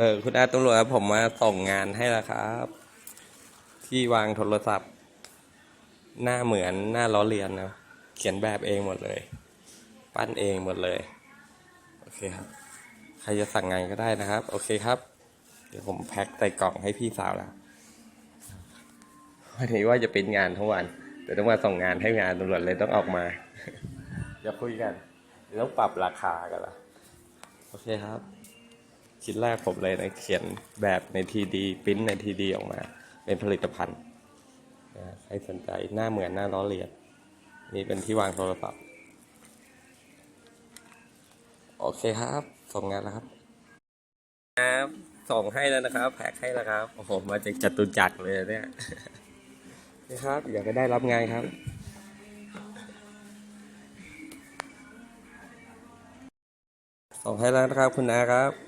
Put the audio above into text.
เออคุณอาตำรวจครับผมมาส่งงานให้แล้วครับ ที่วางโทรศัพท์ หน้าเหมือนหน้าล้อเลียนนะเขียนแบบเองหมดเลย ปั้นเองหมดเลย โอเคครับ ใครจะสั่งงานก็ได้นะครับ โอเคครับ เดี๋ยวผมแพ็คใส่กล่องให้พี่สาวแล้ววันนี้ว่าจะเป็นงานทั้งวัน แต่ต้องมาส่งงานให้งานตำรวจเลยต้องออกมาเดี๋ยวคุยกันเดี๋ยวต้องปรับราคากันละโอเคครับ ชิ้นแรกผมเลยนะเขียนแบบในทีดีพิมพ์ในทีดีออกมา เป็นผลิตภัณฑ์ใครสนใจหน้าเหมือนหน้าล้อเลียนนี่เป็นที่วางโทรศัพท์ โอเคครับส่งงานแล้วครับครับส่งให้แล้วนะครับ แพ็คให้แล้วครับโอ้โหมาจากจตุจักรเลยเนี่ยนี่ครับ อยากจะได้รับงานครับส่งให้แล้วนะครับคุณอาครับ